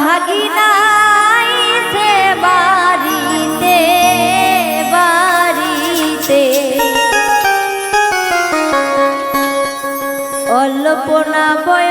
ভাগিনাই সে বাড়িতে বাড়িতে। অল্পনা বয়